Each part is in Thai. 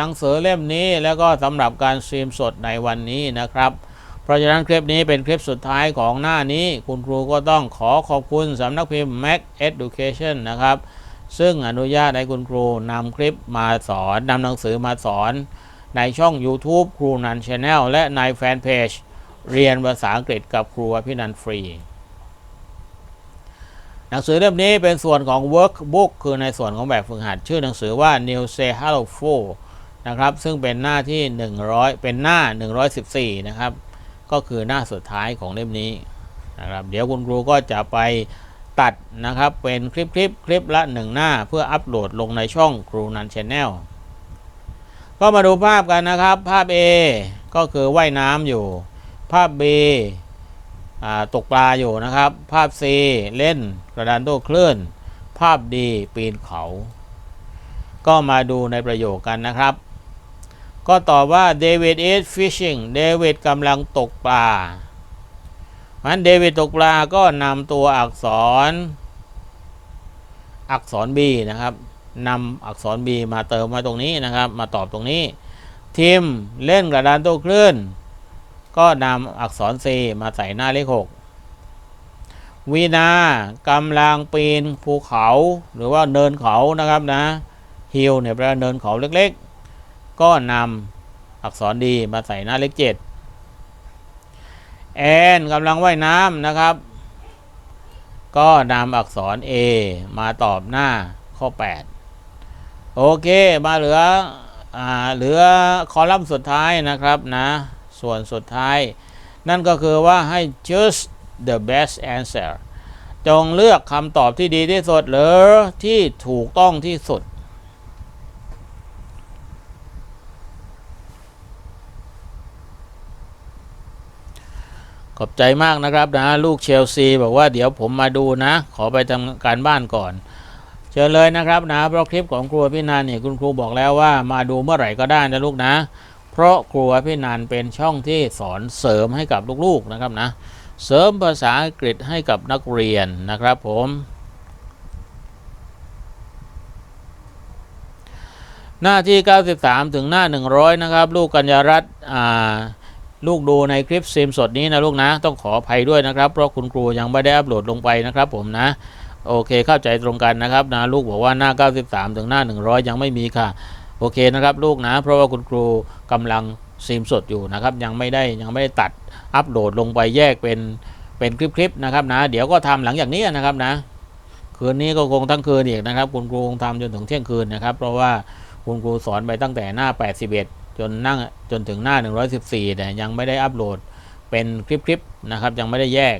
หนังสือเล่มนี้แล้วก็สำหรับการสตรีมสดในวันนี้นะครับ เพราะฉะนั้นคลิปนี้เป็นคลิปสุดท้ายของหน้านี้ คุณครูก็ต้องขอขอบคุณสำนักพิมพ์ Mac Education นะครับ ซึ่งอนุญาตให้คุณครูนำคลิปมาสอนนำหนังสือมาสอนในช่อง YouTube ครูนันช n แนลและในแฟนเพจเรียนภาษาอังกฤษกับครูอภินันฟรี หนังสือเล่มนี้เป็นส่วนของ workbook คือในส่วนของแบบฝึกหัด ชื่อหนังสือว่า New Say Hello Full นะครับ ซึ่งเป็นหน้าที่ 100 เป็นหน้า 114 นะครับ ก็คือหน้าสุดท้ายของเล่มนี้นะครับ เดี๋ยวคุณครูก็จะไปตัดนะครับ เป็นคลิปคลิปคลิปละ 1 หน้า เพื่ออัปโหลดลงในช่องครูนันช n แนลก็มาดูภาพกันนะครับ ภาพ A ก็คือว่ายน้ำอยู่ ภาพ B ตกปลาอยู่นะครับ ภาพ C เล่นกระดานโต้คลื่น ภาพ D ปีนเขา ก็มาดูในประโยคกันนะครับ ก็ตอบว่า David is fishing เดวิดกำลังตกปลามันเดวิดตกปลาก็นำตัวอักษร อักษร B นะครับนำอักษร B มาเติมไว้ตรงนี้นะครับ มาตอบตรงนี้ ทีมเล่นกระดานโต้คลื่น ก็นำอักษร C มาใส่หน้าเลข6วีนากำลังปีนภูเขาหรือว่าเนินเขานะครับนะฮิลเนี่ยแปลว่าเนินเขาเล็กๆ ก็นำอักษรดีมาใส่หน้าเลข7แอนกำลังว่ายน้ำนะครับ ก็นำอักษร A มาตอบหน้าข้อ 8 โอเค มาเหลืออ่าเหลือคอลัมน์สุดท้ายนะครับนะ ส่วนสุดท้าย นั่นก็คือว่าให้ choose the best answer จงเลือกคำตอบที่ดีที่สุดหรือที่ถูกต้องที่สุด ขอบใจมากนะครับนะ ลูกเชลซีบอกว่าเดี๋ยวผมมาดูนะ ขอไปทำการบ้านก่อน เชิญเลยนะครับนะเพราะคลิปของครูพี่นันเนี่ยคุณครูบอกแล้วว่ามาดูเมื่อไหร่ก็ได้นะลูกนะ เพราะครูพี่นันเป็นช่องที่สอนเสริมให้กับลูกๆนะครับนะ เสริมภาษาอังกฤษให้กับนักเรียนนะครับผมหน้าที่ 93 ถึงหน้า 100 นะครับ ลูกกัญญารัตน์อ่า ลูกดูในคลิปซีมสดนี้นะลูกนะ ต้องขออภัยด้วยนะครับ เพราะคุณครูยังไม่ได้อัปโหลดลงไปนะครับผมนะ โอเคเข้าใจตรงกันนะครับนะลูกบอกว่าหน้า 93 ถึงหน้า 100 ยังไม่มีค่ะ โอเคนะครับลูกนะ เพราะว่าคุณครูกำลังซีมสดอยู่นะครับ ยังไม่ได้ยังไม่ได้ตัดอัปโหลดลงไปแยกเป็นเป็นคลิปๆนะครับนะ เดี๋ยวก็ทำหลังจากนี้นะครับนะ คืนนี้ก็คงทั้งคืนอีกนะครับ คุณครูคงทำจนถึงเที่ยงคืนนะครับ เพราะว่าคุณครูสอนไปตั้งแต่หน้า 81 จนนั่งจนถึงหน้า 114 แต่ยังไม่ได้อัปโหลดเป็นคลิปๆนะครับ ยังไม่ได้แยก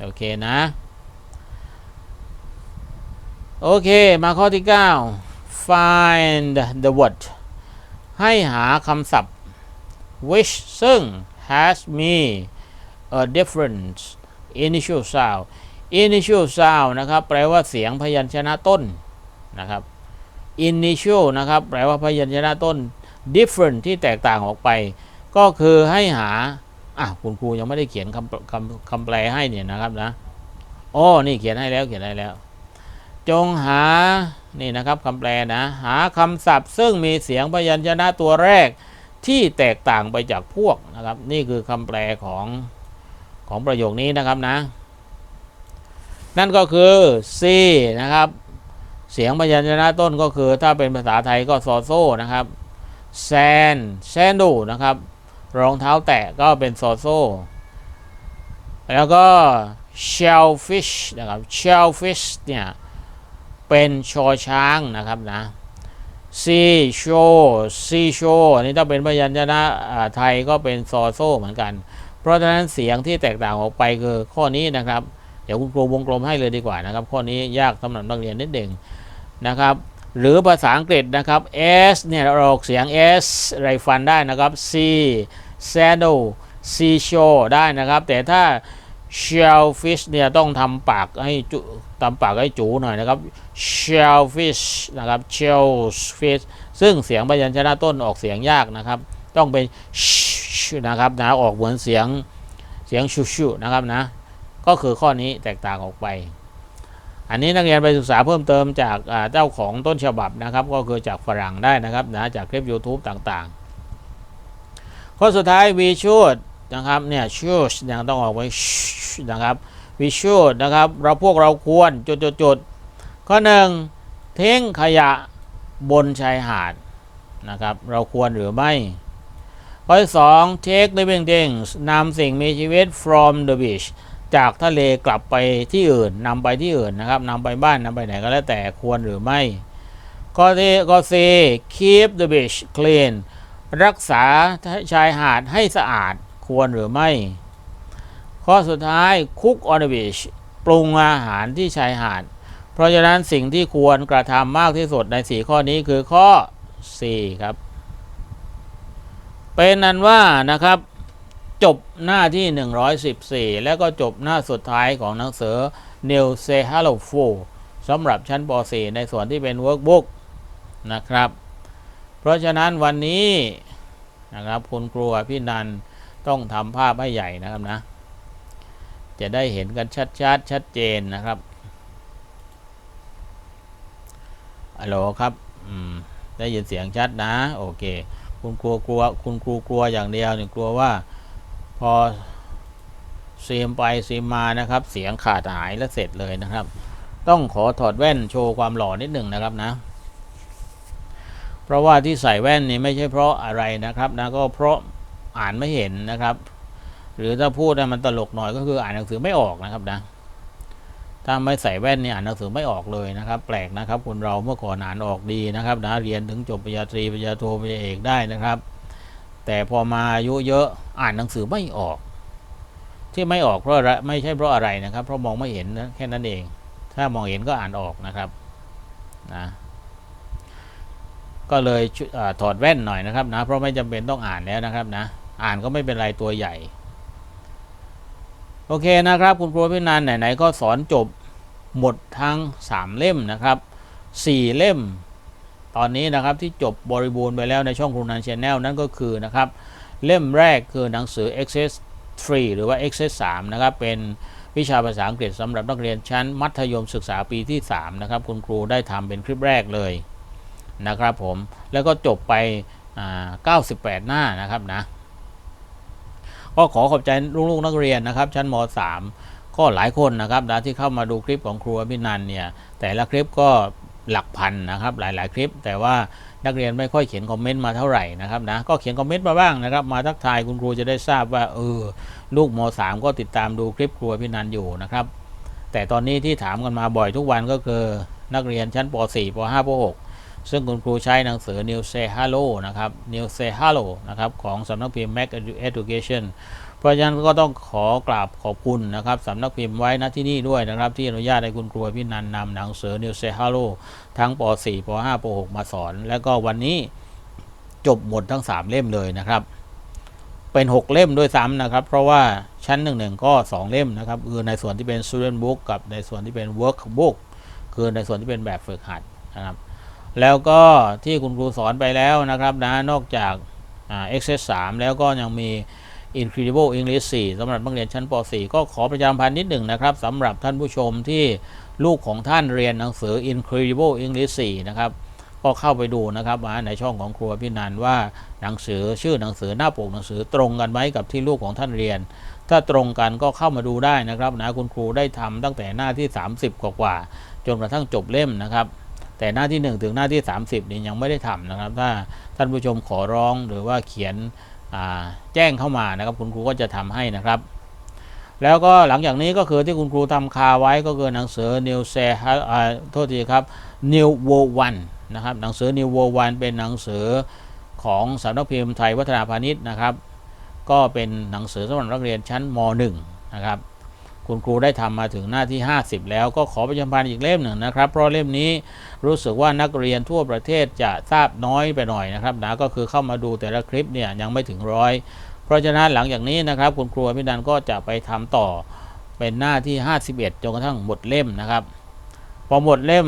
โอเคนะ โอเค มาข้อที่ 9 find the word ให้หาคำศัพท์ which ซึ่ง has me a different initial sound initial sound นะครับ แปลว่าเสียงพยัญชนะต้นนะครับ initial นะครับ แปลว่าพยัญชนะต้น different ที่แตกต่างออกไป ก็คือให้หาอะคุณครูยังไม่ได้เขียนคำคำคำแปลให้เนี่ยนะครับนะอ๋อนี่เขียนให้แล้วเขียนให้แล้ว จงหานี่นะครับคำแปลนะ หาคำศัพท์ ซึ่งมีเสียงพยัญชนะตัวแรกที่แตกต่างไปจากพวกนะครับ นี่คือคำแปลของของประโยคนี้นะครับนะ นั่นก็คือ C นะครับ เสียงพยัญชนะต้นก็คือถ้าเป็นภาษาไทยก็ซอโซ่นะครับ แซนแซนดูนะครับ รองเท้าแตะก็เป็นโซโซ แล้วก็ shellfish นะครับ shellfish เนี่ย เป็นชอช้างนะครับนะซีโชซีโชนี่ถ้าเป็นพยัญชนะอ่าไทยก็เป็นโซโซเหมือนกัน เพราะฉะนั้นเสียงที่แตกต่างออกไปคือข้อนี้นะครับ เดี๋ยวคุณครูวงกลมให้เลยดีกว่านะครับ ข้อนี้ยากสำหรับนักเรียนนิดเด่งนะครับ หรือภาษาอังกฤษนะครับ S เนี่ยเราออกเสียง S ไรฟันได้นะครับ C saddle C show ได้นะครับ แต่ถ้า shellfish เนี่ยต้องทำปากให้จุทำปากให้จูหน่อยนะครับ shellfish นะครับ shellfish ซึ่งเสียงพยัญชนะต้นออกเสียงยากนะครับ ต้องเป็น sh นะครับนะออกเหมือนเสียงเสียงชูชูนะครับนะ ก็คือข้อนี้แตกต่างออกไป อันนี้นักเรียนไปศึกษาเพิ่มเติมจากเจ้าของต้นฉบับนะครับ ก็คือจากฝรั่งได้นะครับนะจากคลิป YouTube ต่างๆ ข้อสุดท้าย we should นะครับเนี่ย should ยังต้องออกไว้นะครับ we should นะครับเราพวกเราควรจุดๆๆข้อหนึ่งทิ้งขยะบนชายหาดนะครับ เราควรหรือไม่ข้อที่สอง take living things นำสิ่งมีชีวิต from the beach จากทะเลกลับไปที่อื่นนำไปที่อื่นนะครับนำไปบ้านนำไปไหนก็แล้วแต่ควรหรือไม่ข้อที่ข้อ C keep the beach clean รักษาชายหาดให้สะอาดควรหรือไม่ ข้อสุดท้าย cook on the beach ปรุงอาหารที่ชายหาด เพราะฉะนั้นสิ่งที่ควรกระทำมากที่สุดใน4ข้อนี้คือข้อ C ครับ เป็นนั้นว่านะครับ จบหน้าที่ 114 แล้วก็จบหน้าสุดท้ายของหนังสือ New Say Hello f o สำหรับชั้นป .4 ในส่วนที่เป็น Workbook นะครับ เพราะฉะนั้นวันนี้นะครับคุณครูพี่นันต้องทำภาพให้ใหญ่นะครับนะ จะได้เห็นกันชัดๆชชัดเจนนะครับฮัลโหลครับได้ยินเสียงชัดนะ โอเค คุณครูกลัว คุณครูกลัวอย่างเดียวเนี่ยกลัวว่า พอซีมไปซีมมานะครับ เสียงขาดหายและเสร็จเลยนะครับ ต้องขอถอดแว่นโชว์ความหล่อนิดหนึ่งนะครับนะ เพราะว่าที่ใส่แว่นนี่ไม่ใช่เพราะอะไรนะครับนะก็เพราะอ่านไม่เห็นนะครับ หรือถ้าพูดมันตลกหน่อยก็คืออ่านหนังสือไม่ออกนะครับนะถ้าไม่ใส่แว่นนี่อ่านหนังสือไม่ออกเลยนะครับ แปลกนะครับคนเราเมื่อก่อนอ่านออกดีนะครับนะเรียนถึงจบปริญญาตรีปริญญาโทปริญญาเอกได้นะครับ แต่พอมาอายุเยอะอ่านหนังสือไม่ออก ที่ไม่ออกเพราะอะไรไม่ใช่เพราะอะไรนะครับ เพราะมองไม่เห็นนะแค่นั้นเอง ถ้ามองเห็นก็อ่านออกนะครับนะก็เลยอถอดแว่นหน่อยนะครับนะเพราะไม่จำเป็นต้องอ่านแล้วนะครับนะอ่านก็ไม่เป็นไรตัวใหญ่ โอเคนะครับ คุณครูพี่นันไหนๆก็สอนจบหมดทั้ง 3 เล่มนะครับ 4 เล่ม ตอนนี้นะครับที่จบบริบูรณ์ไปแล้วในช่องครูนันชแนลนั่นก็คือนะครับเล่มแรกคือหนังสือ Access 3 หรือว่า Access 3นะครับเป็นวิชาภาษาอังกฤษสำหรับนักเรียนชั้นมัธยมศึกษาปีที่ 3 นะครับ คุณครูได้ทำเป็นคลิปแรกเลยนะครับผมแล้วก็จบไป 98 หน้านะครับนะก็ขอขอบใจลูกๆนักเรียนนะครับ ชั้นม .3 ก็หลายคนนะครับนะที่เข้ามาดูคลิปของครูอภินันเนี่ยแต่ละคลิปก็ หลักพันนะครับหลาย ๆ คลิป แต่ว่านักเรียนไม่ค่อยเขียนคอมเมนต์มาเท่าไหร่นะครับนะก็เขียนคอมเมนต์มาบ้างนะครับ มาทักทายคุณครูจะได้ทราบว่าเออลูกม .3 ก็ติดตามดูคลิปครูอภินันอยู่นะครับ แต่ตอนนี้ที่ถามกันมาบ่อยทุกวันก็คือนักเรียนชั้นป .4 ป .5 ป .6 ซึ่งคุณครูใช้หนังสือ New Say Hello นะครับ New Say Hello นะครับของสำนักพิมพ์ Mac Education ราะฉะนั้นก็ต้องขอกราบขอบคุณนะครับสำนักพิมพ์ไว้ณที่นี่ด้วยนะครับ ที่อนุญาตให้คุณครูพี่นันนำหนังสือ New Say Hello ทั้งป .4 ป .5 ป .6 มาสอน แล้วก็วันนี้จบหมดทั้ง 3 เล่มเลยนะครับ เป็น 6 เล่มด้วยซ้ำนะครับ เพราะว่าชั้น1 1ก็ 2 เล่มนะครับ คือในส่วนที่เป็น student book กับในส่วนที่เป็น work book คือในส่วนที่เป็นแบบฝึกหัดนะครับแล้วก็ที่คุณครูสอนไปแล้วนะครับนะนอกจากอ่า Access 3แล้วก็ยังมี Incredible English 4สำหรับนักเรียนชั้นป .4 ก็ขอประจำพันธ์นิดหนึ่งนะครับสำหรับท่านผู้ชมที่ลูกของท่านเรียนหนังสือ Incredible English 4นะครับก็เข้าไปดูนะครับมาในช่องของครัวพี่นันว่าหนังสือชื่อหนังสือหน้าปกหนังสือตรงกันไหมกับที่ลูกของท่านเรียน ถ้าตรงกันก็เข้ามาดูได้นะครับนะคุณครูได้ทำตั้งแต่หน้าที่ 30กว่ากว่าๆจนกระทั่งจบเล่มนะครับแต่หน้าที่ 1 ถึงหน้าที่ 30นี่ยังไม่ได้ทำนะครับ ถ้าท่านผู้ชมขอร้องหรือว่าเขียน แจ้งเข้ามานะครับ คุณครูก็จะทำให้นะครับ แล้วก็หลังจากนี้ก็คือที่คุณครูทำคาไว้ก็คือหนังสือ New Say อ่าโทษทีครับ New World One นะครับหนังสือ New World One เป็นหนังสือของสำนักพิมพ์ไทยวัฒนาพาณิชย์นะครับ ก็เป็นหนังสือสำหรับนักเรียนชั้นม .1 นะครับ คุณครูได้ทำมาถึงหน้าที่ 50 แล้วก็ขอประชาสัมพันธ์อีกเล่มหนึ่งนะครับ เพราะเล่มนี้รู้สึกว่านักเรียนทั่วประเทศจะทราบน้อยไปหน่อยนะครับนะก็คือเข้ามาดูแต่ละคลิปเนี่ยยังไม่ถึงร้อยเพราะฉะนั้นหลังจากนี้นะครับ คุณครูพินันก็จะไปทำต่อเป็นหน้าที่ 51จนกระทั่งหมดเล่มนะครับพอหมดเล่ม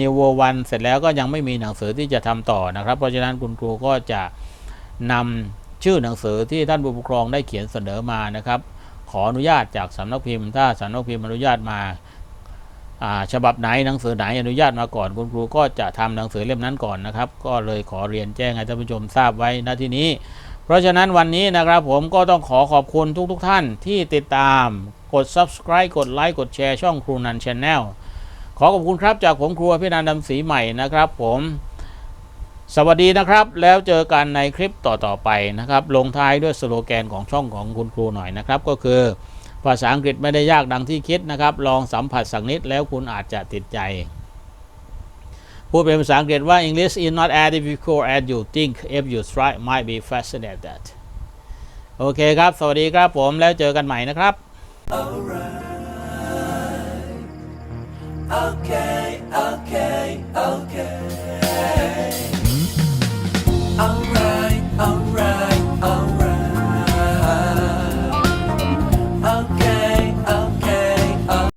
นิวโววันเสร็จแล้วก็ยังไม่มีหนังสือที่จะทำต่อนะครับ เพราะฉะนั้นคุณครูก็จะนำชื่อหนังสือที่ท่านผู้ปกครองได้เขียนเสนอมานะครับ ออนุญาตจากสำนักพิมพ์ ถ้าสำนักพิมพ์อนุญาตมาฉบับไหนหนังสือไหนอนุญาตมาก่อนคุณครูก็จะทำหนังสือเล่มนั้นก่อนนะครับ ก็เลยขอเรียนแจ้งให้ท่านผู้ชมทราบไว้ณที่นี้ เพราะฉะนั้นวันนี้นะครับผมก็ต้องขอขอบคุณทุกๆทท่านที่ติดตามกด subscribe กดไลค์กดแชร์ช่องครูนันช n แนลขอขอบคุณครับจากผมครูอภินันดำศรีใหม่นะครับผม สวัสดีนะครับ แล้วเจอกันในคลิปต่อๆไปนะครับ ลงท้ายด้วยสโลแกนของช่องของคุณครูหน่อยนะครับ ก็คือ ภาษาอังกฤษไม่ได้ยากดังที่คิดนะครับ ลองสัมผัสสักนิดแล้วคุณอาจจะติดใจ พูดเป็นภาษาอังกฤษว่า English is not as difficult as you think if you try might be fascinated โอเคครับ สวัสดีครับผมแล้วเจอกันใหม่นะครับ Alright. Okay.